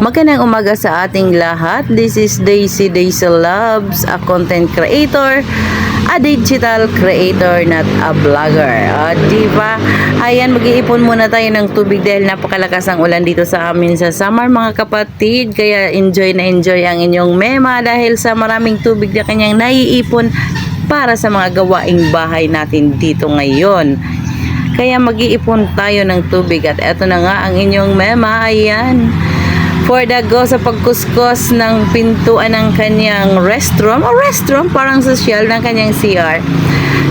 Magandang umaga sa ating lahat. This is Daisy Daisy Loves, a content creator, a digital creator, not a vlogger. O, di ba? Ayan, mag-iipon muna tayo ng tubig dahil napakalakas ang ulan dito sa amin sa summer, mga kapatid. Kaya enjoy na enjoy ang inyong mema dahil sa maraming tubig na kanyang naiipon para sa mga gawaing bahay natin dito ngayon. Kaya mag-iipon tayo ng tubig at eto na nga ang inyong mema. Ayan. For the go sa pagkuskos ng pintuan ng kanyang restroom o restroom parang social ng kanyang CR.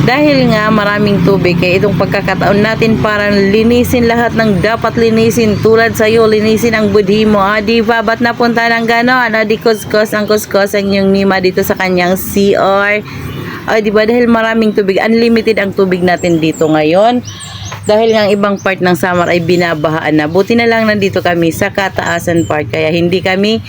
Dahil nga maraming tubig kaya itong pagkakataon natin para linisin lahat ng dapat linisin tulad sa iyo linisin ang budhi mo ah, di ba ba't napunta ng ganon ah, di kuskos ang kuskos ang inyong nima dito sa kanyang CR ay, di ba? Dahil maraming tubig. Unlimited ang tubig natin dito ngayon. Dahil ang ibang part ng summer ay binabahaan na. Buti na lang nandito kami sa kataasan part. Kaya hindi kami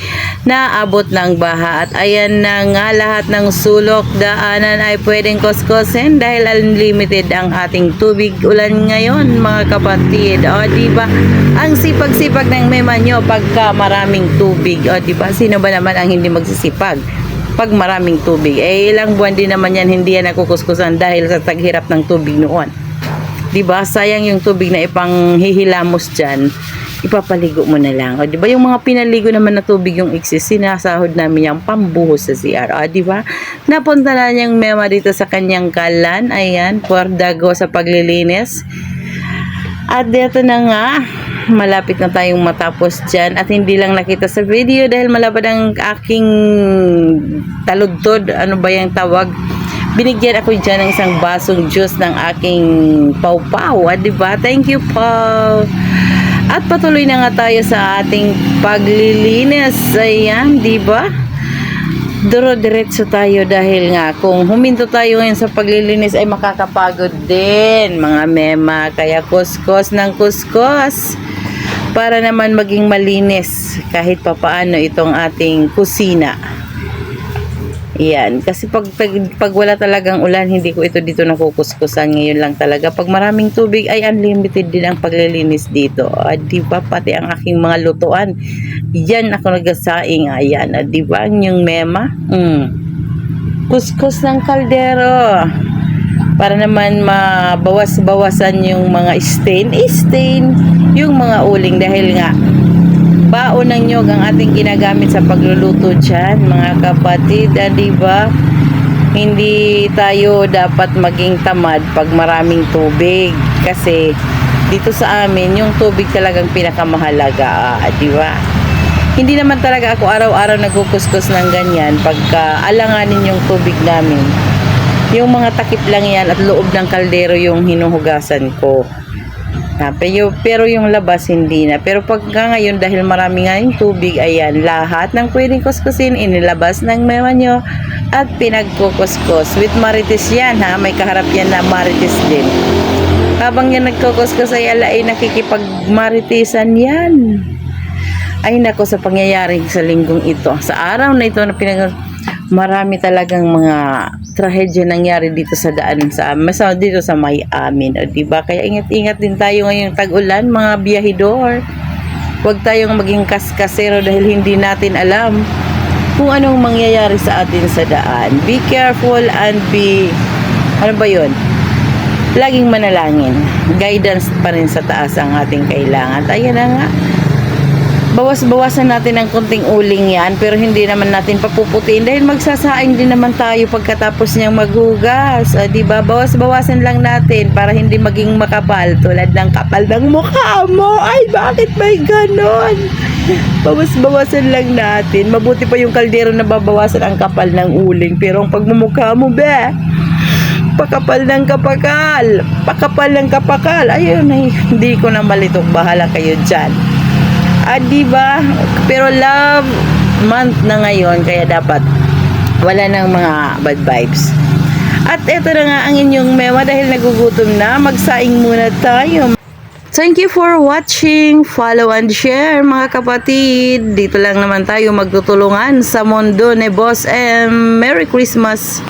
naabot ng baha. At ayan na nga lahat ng sulok, daanan ay pwedeng kuskosin dahil unlimited ang ating tubig ulan ngayon mga kapatid. O, di ba? Ang sipag-sipag ng mema nyo pagka maraming tubig. O, di ba? Sino ba naman ang hindi magsisipag? pag maraming tubig. Eh, ilang buwan din naman yan hindi yan nakukuskusan dahil sa taghirap ng tubig noon. 'Di ba Sayang yung tubig na ipang hihilamos dyan. Ipapaligo mo na lang. 'di ba Yung mga pinaligo naman na tubig yung exist, sinasahod namin yung pambuhos sa CR. 'di ba Napunta na niyang mema dito sa kanyang kalan. Ayan, for dago sa paglilinis. At dito na nga, malapit na tayong matapos dyan. At hindi lang nakita sa video dahil malapad ang aking taludtod. Ano ba yung tawag? Binigyan ako dyan ng isang basong juice ng aking pawpaw. Ah, diba? Thank you, Paw. At patuloy na nga tayo sa ating paglilinis. Ayan, di ba? Duro-diretso tayo dahil nga kung huminto tayo ngayon sa paglilinis ay makakapagod din mga mema. Kaya kuskos ng kuskos para naman maging malinis kahit papaano itong ating kusina. Yan. Kasi pag, pag, pag wala talagang ulan, hindi ko ito dito nakukuskusan. Ngayon lang talaga. Pag maraming tubig, ay unlimited din ang paglilinis dito. Ah, di ba? Pati ang aking mga lutuan. Yan ako nagasaing. Ayan. Ah, di ba? Ang yung mema. Mm. Kuskus ng kaldero. Para naman mabawas-bawasan yung mga stain. Eh, stain yung mga uling dahil nga baon ng nyog ang ating ginagamit sa pagluluto dyan, mga kapatid, ah, di ba? Hindi tayo dapat maging tamad pag maraming tubig kasi dito sa amin yung tubig talagang pinakamahalaga, ah, di ba? Hindi naman talaga ako araw-araw nagkukuskus ng ganyan pagka alanganin yung tubig namin. Yung mga takip lang yan at loob ng kaldero yung hinuhugasan ko. Ha, pero, yung labas hindi na. Pero pagka ngayon dahil marami nga yung tubig, ayan, lahat ng pwedeng kuskusin, inilabas ng mema nyo at pinagkukuskus. With marites yan ha, may kaharap yan na marites din. Habang yan nagkukuskus ay ala ay nakikipagmaritisan yan. Ay nako sa pangyayari sa linggong ito. Sa araw na ito na pinag marami talagang mga trahedya nangyari dito sa daan sa amin, sa dito sa may amin, o diba? Kaya ingat-ingat din tayo ngayong tag-ulan, mga biyahidor. Huwag tayong maging kaskasero dahil hindi natin alam kung anong mangyayari sa atin sa daan. Be careful and be, ano ba yun? Laging manalangin. Guidance pa rin sa taas ang ating kailangan. Ayan na nga, bawas-bawasan natin ng konting uling yan pero hindi naman natin papuputiin dahil magsasaing din naman tayo pagkatapos niyang maghugas. O, diba bawas-bawasan lang natin para hindi maging makapal tulad ng kapal ng mukha mo. Ay bakit may ganon? Bawas-bawasan lang natin. Mabuti pa yung kaldero na babawasan ang kapal ng uling pero ang pagmumukha mo be pakapal ng kapakal. Pakapal ng kapakal. Ayun ay, hindi ko na malitok bahala kayo dyan Ah, di ba? Pero love month na ngayon kaya dapat wala nang mga bad vibes. At ito na nga ang inyong mema dahil nagugutom na. Magsaing muna tayo. Thank you for watching. Follow and share mga kapatid. Dito lang naman tayo magtutulungan sa mundo ni Boss M. Merry Christmas!